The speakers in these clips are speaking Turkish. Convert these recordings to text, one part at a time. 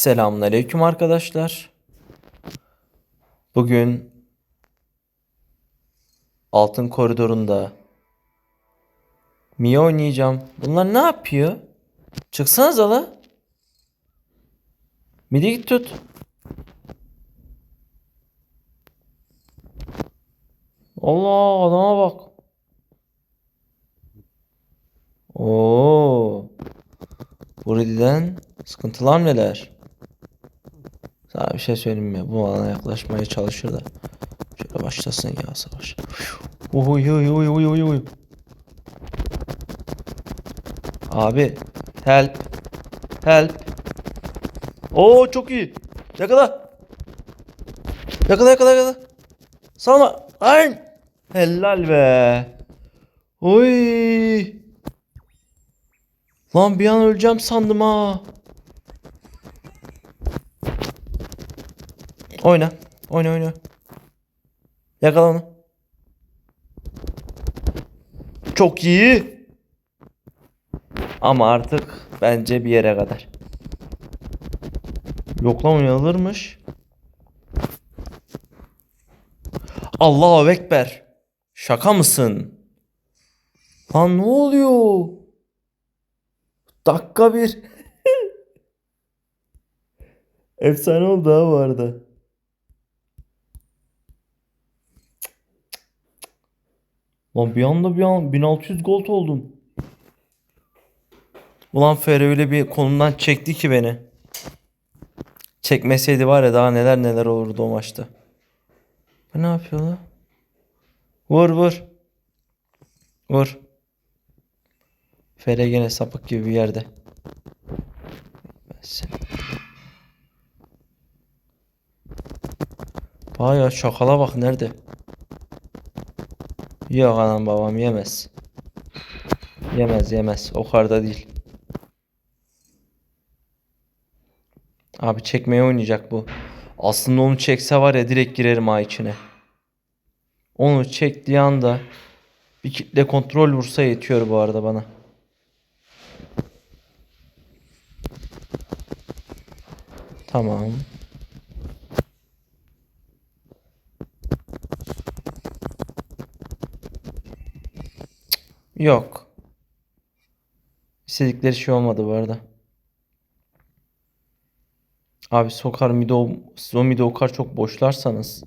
Selamünaleyküm arkadaşlar. Bugün Altın Koridor'unda Mia oynayacağım. Bunlar ne yapıyor? Çıksanıza la. Midi git tut. Allah adama bak. Oo. Buradan sıkıntılar neler? Sana bir şey söyleyeyim mi? Bu alana yaklaşmaya çalışır da. Şöyle başlasın ya savaş. Oy oy oy oy oy oy. Abi help. Help. Oo çok iyi. Yakala. Yakala yakala yakala. Salma. Ayın. Helal be. Oy. Lan bir an öleceğim sandım ha. Oyna. Oyna oyna. Yakala onu. Çok iyi. Ama artık bence bir yere kadar. Yok lan oynanılırmış. Allahu Ekber. Şaka mısın? Lan ne oluyor? Dakika bir. Efsane oldu ha bu arada. Lan bir anda bir an 1600 gold oldum. Ulan Fer öyle bir konumdan çekti ki beni. Çekmeseydi var ya daha neler neler olurdu o maçta. Bu ne yapıyor lan? Vur vur. Vur. Fere gene sapık gibi bir yerde. Vay ya şakala bak nerede? Yok anam babam yemez. Yemez yemez. O kadar değil. Abi çekmeye oynayacak bu. Aslında onu çekse var ya direkt girerim ha içine. Onu çektiği anda bir kitle kontrol vursa yetiyor bu arada bana. Tamam. Yok. İstedikleri şey olmadı bu arada. Abi sokar mide o, siz o mide o kadar çok boşlarsanız.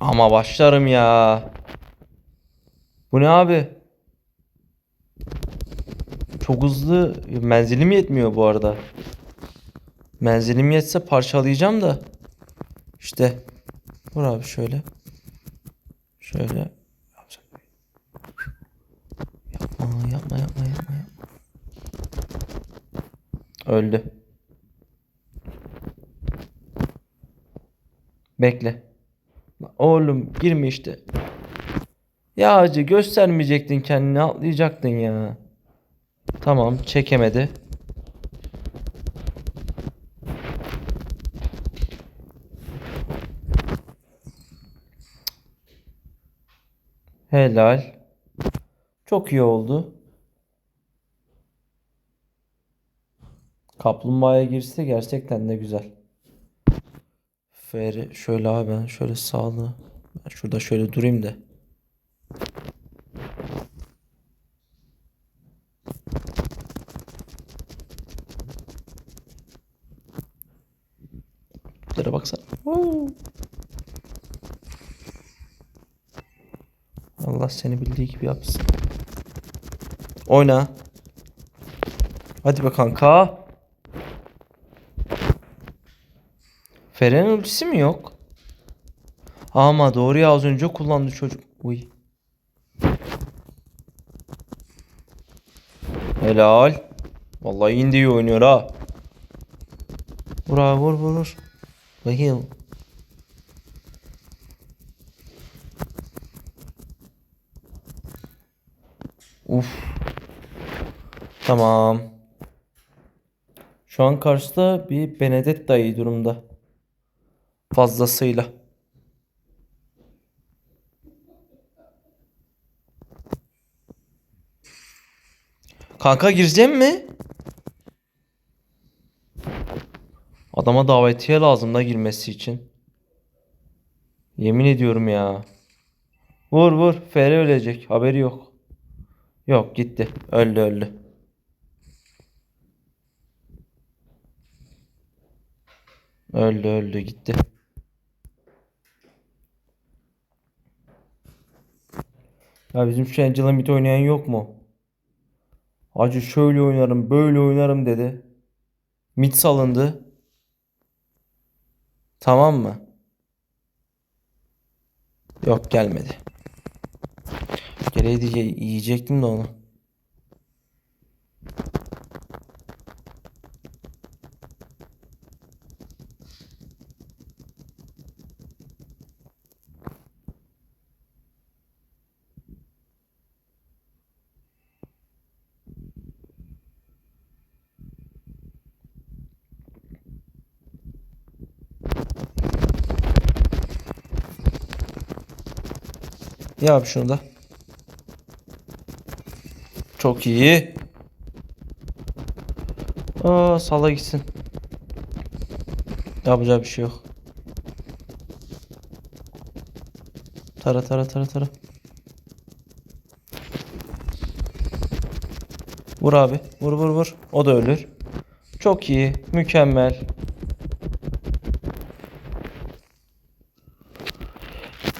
Ama başlarım ya. Bu ne abi? Çok hızlı. Menzilim yetmiyor bu arada. Menzilim yetse parçalayacağım da. İşte. Vur abi şöyle. Şöyle. Yapma yapma yapma yapma yapma. Öldü. Bekle. Oğlum girme işte. Ya acı göstermeyecektin kendini atlayacaktın ya. Tamam çekemedi. Helal. Çok iyi oldu. Kaplumbağaya girse gerçekten de güzel. Feri şöyle abi ben şöyle sağlı. Ben şurada şöyle durayım da. Şuraya baksana. Woo. Allah seni bildiği gibi yapsın. Oyna. Hadi be kanka. Feren'in ultisi mi yok? Ama doğru ya az önce kullandı çocuk. Uy. Helal. Vallahi indi iyi oynuyor ha. Vur abi vur vur vur. Bayıl. Uf. Tamam. Şu an karşıda bir Benedetta iyi durumda. Fazlasıyla. Kanka gireceğim mi? Adama davetiye lazım da girmesi için. Yemin ediyorum ya. Vur vur. Feri ölecek. Haberi yok. Yok gitti. Öldü öldü. Öldü öldü gitti. Ya bizim şu Angela Mid oynayan yok mu? Hacı şöyle oynarım böyle oynarım dedi. Mid salındı. Tamam mı? Yok gelmedi. Diye yiyecektim de onu. Yap şunu da. Çok iyi. Aa sala gitsin. Yapacağı bir şey yok. Tara tara tara tara. Vur abi. Vur vur vur. O da ölür. Çok iyi. Mükemmel.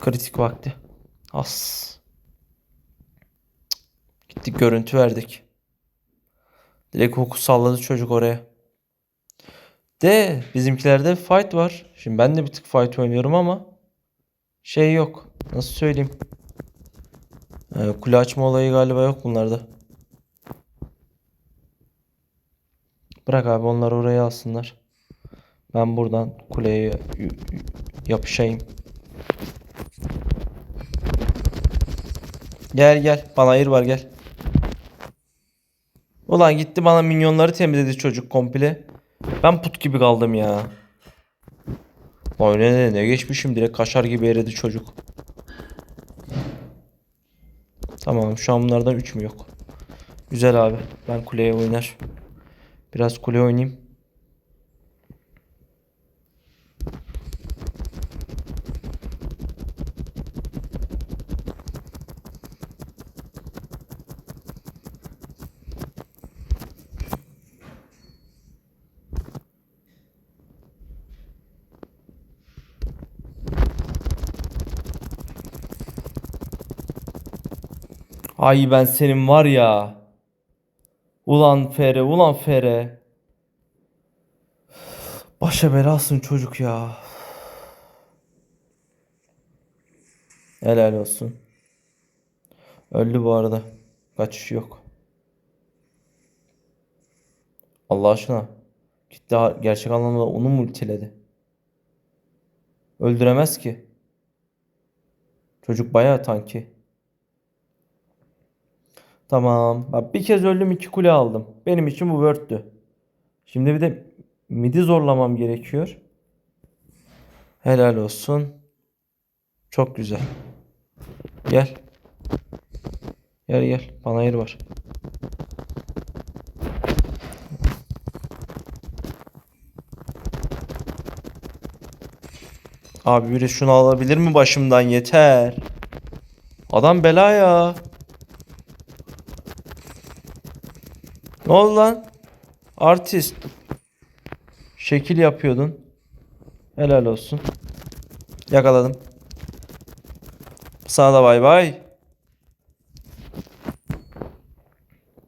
Kritik vakti. As. Görüntü verdik. Direkt oku salladı çocuk oraya. De bizimkilerde fight var. Şimdi ben de bir tık fight oynuyorum ama şey yok. Nasıl söyleyeyim? Ee, kule açma olayı galiba yok bunlarda. Bırak abi onları oraya alsınlar. Ben buradan kuleye yapışayım. Gel gel. Bana ayır var gel. Ulan gitti bana minyonları temizledi çocuk komple. Ben put gibi kaldım ya. Vay ne, ne, ne geçmişim direkt kaşar gibi eridi çocuk. Tamam şu an bunlardan 3 mü yok. Güzel abi. Ben kuleye oynar. Biraz kule oynayayım. Ay ben senin var ya. Ulan Fere, ulan Fere. Başa belasın çocuk ya. Helal olsun. Öldü bu arada. Kaçış yok. Allah aşkına. Gitti gerçek anlamda onu multiledi. Öldüremez ki. Çocuk bayağı tanki. Tamam. Bak bir kez öldüm iki kule aldım. Benim için bu worth'tü. Şimdi bir de midi zorlamam gerekiyor. Helal olsun. Çok güzel. Gel. Gel gel. Bana yer var. Abi biri şunu alabilir mi başımdan yeter. Adam bela ya. Ne oldu lan? Artist. Şekil yapıyordun. Helal olsun. Yakaladım. Sana da bay bay.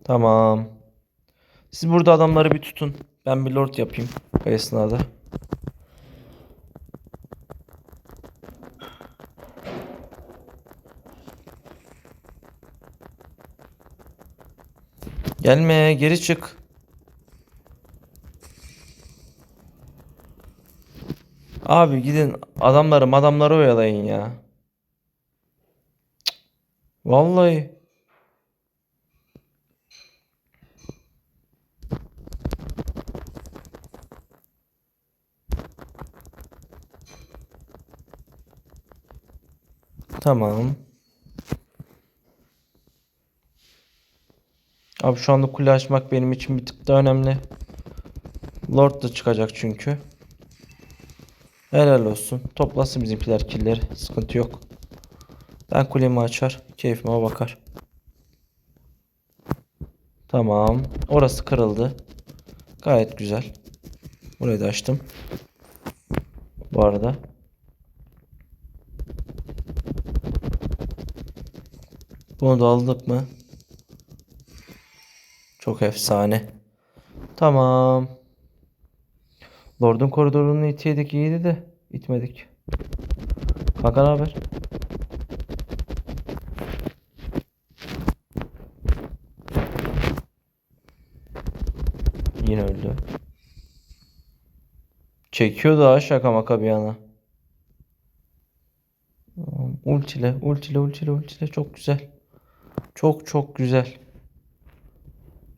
Tamam. Siz burada adamları bir tutun. Ben bir lord yapayım o esnada. Gelme, geri çık. Abi gidin adamları adamları oyalayın ya. Cık. Vallahi. Tamam. Abi şu anda kule açmak benim için bir tık daha önemli. Lord da çıkacak çünkü. Helal olsun. Toplasın bizimkiler killeri. Sıkıntı yok. Ben kulemi açar. Keyfime bakar. Tamam. Orası kırıldı. Gayet güzel. Burayı da açtım. Bu arada. Bunu da aldık mı? Çok efsane. Tamam. Lord'un koridorunu itiydik iyiydi de itmedik. Kanka ne haber? Yine öldü. Çekiyor da şaka maka bir yana. Ultile, ultile, ultile, ultile çok güzel. Çok çok güzel.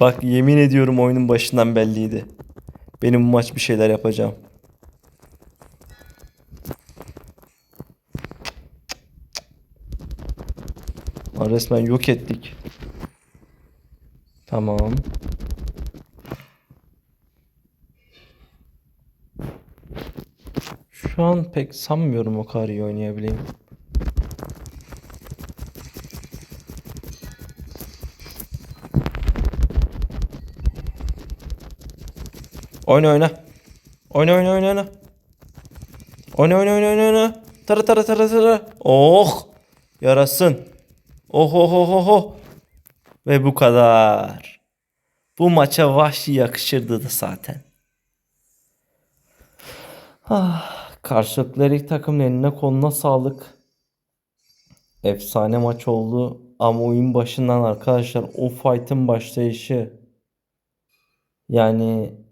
Bak yemin ediyorum oyunun başından belliydi. Benim bu maç bir şeyler yapacağım. Lan resmen yok ettik. Tamam. Şu an pek sanmıyorum o kadar iyi oynayabileyim. Oyna oyna. Oyna oyna oyna oyna. Oyna oyna oyna oyna. Tara tara tara tara. Oh. Yarasın. Oh oh oh oh oh. Ve bu kadar. Bu maça Vahşi yakışırdı da zaten. Ah, karşılıklı her takımın eline koluna sağlık. Efsane maç oldu. Ama oyun başından arkadaşlar o fight'ın başlayışı yani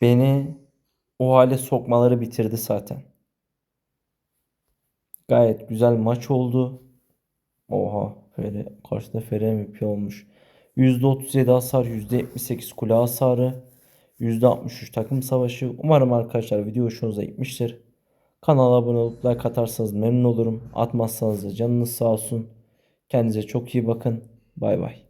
beni o hale sokmaları bitirdi zaten. Gayet güzel maç oldu. Oha Fere, karşıda Fere MVP olmuş. %37 hasar, %78 kule hasarı, %63 takım savaşı. Umarım arkadaşlar video hoşunuza gitmiştir. Kanala abone olup like atarsanız memnun olurum. Atmazsanız da canınız sağ olsun. Kendinize çok iyi bakın. Bay bay.